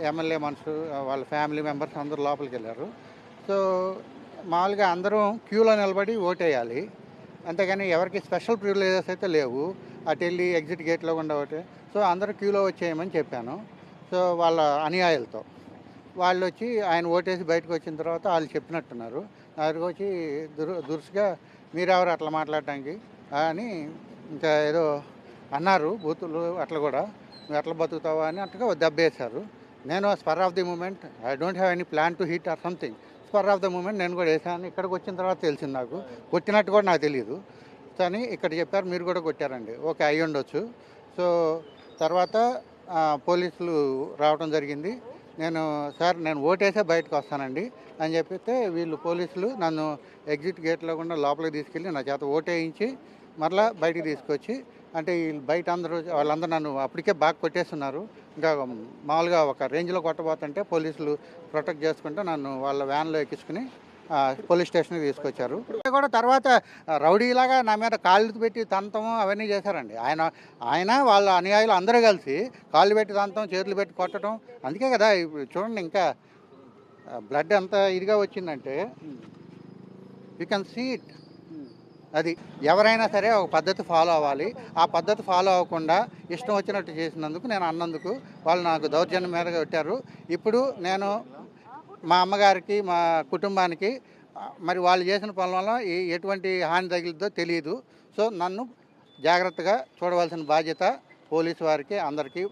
MLA మనుషులు వాళ్ళ family members అందరూ లోపలికి వెళ్ళారు. సో మామూలుగా అందరం క్యూలో నిలబడి ఓటేయాలి. అంతేగాని ఎవరికి స్పెషల్ ప్రివిలేజెస్ అయితే లేవు. అటు వెళ్ళి ఎగ్జిట్ గేట్లో కూడా ఒకటి సో అందరూ క్యూలో వచ్చేయమని చెప్పాను. సో వాళ్ళ అనుయాయులతో. వాళ్ళు వచ్చి ఆయన ఓటేసి బయటకు వచ్చిన తర్వాత వాళ్ళు చెప్పినట్టున్నారు. నా దగ్గరకు వచ్చి దురు దురుసుగా మీరెవరు అట్లా మాట్లాడటానికి? అని ఇంకా ఏదో అన్నారు బూతులు అట్లా కూడా. నువ్వు ఎట్లా బతుకుతావా అని అట్లా దెబ్బేశారు. నేను spur of the moment I don't have any plan to hit or something. Spur of the moment నేను కూడా వేసాను. ఇక్కడికి వచ్చిన తర్వాత తెలిసింది నాకు. కొట్టినట్టు కూడా నాకు తెలియదు కానీ ఇక్కడ చెప్పారు మీరు కూడా కొట్టారండి. ఓకే అయ్యి ఉండొచ్చు. సో తర్వాత పోలీసులు రావడం జరిగింది. నేను సార్ నేను ఓటేసే బయటకు వస్తానండి అని చెప్పితే వీళ్ళు పోలీసులు నన్ను ఎగ్జిట్ గేట్లో కూడా లోపలికి తీసుకెళ్ళి నా చేత ఓటేయించి మరలా బయటికి తీసుకొచ్చి అంటే వీళ్ళు బయట అందరూ వాళ్ళందరూ నన్ను అప్పటికే బాగా కొట్టేస్తున్నారు. ఇంకా మామూలుగా ఒక రేంజ్లో కొట్టబోతుంటే పోలీసులు ప్రొటెక్ట్ చేసుకుంటే నన్ను వాళ్ళ వ్యాన్లో ఎక్కించుకుని పోలీస్ స్టేషన్కి తీసుకొచ్చారు. కూడా తర్వాత రౌడీలాగా నా మీద కాళ్ళు పెట్టి తంతం అవన్నీ చేశారండి. ఆయన ఆయన వాళ్ళ అనుయాయులు అందరూ కలిసి కాళ్ళు పెట్టి తంతం చేతులు పెట్టి కొట్టడం అందుకే కదా ఇప్పుడు చూడండి ఇంకా బ్లడ్ ఎంత ఇదిగా వచ్చిందంటే యూ కెన్ సీ ఇట్. అది ఎవరైనా సరే ఒక పద్ధతి ఫాలో అవ్వాలి. ఆ పద్ధతి ఫాలో అవ్వకుండా ఇష్టం వచ్చినట్టు చేసినందుకు నేను అన్నందుకు వాళ్ళు నాకు దౌర్జన్యం మీదగా పెట్టారు ఇప్పుడు నేను మా అమ్మగారికి మా కుటుంబానికి మరి వాళ్ళు చేసిన పనుల వల్ల ఎటువంటి హాని తగిలిద్దో తెలియదు సో నన్ను జాగ్రత్తగా చూడవలసిన బాధ్యత పోలీసు వారికి అందరికీ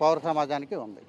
పౌర సమాజానికి ఉంది.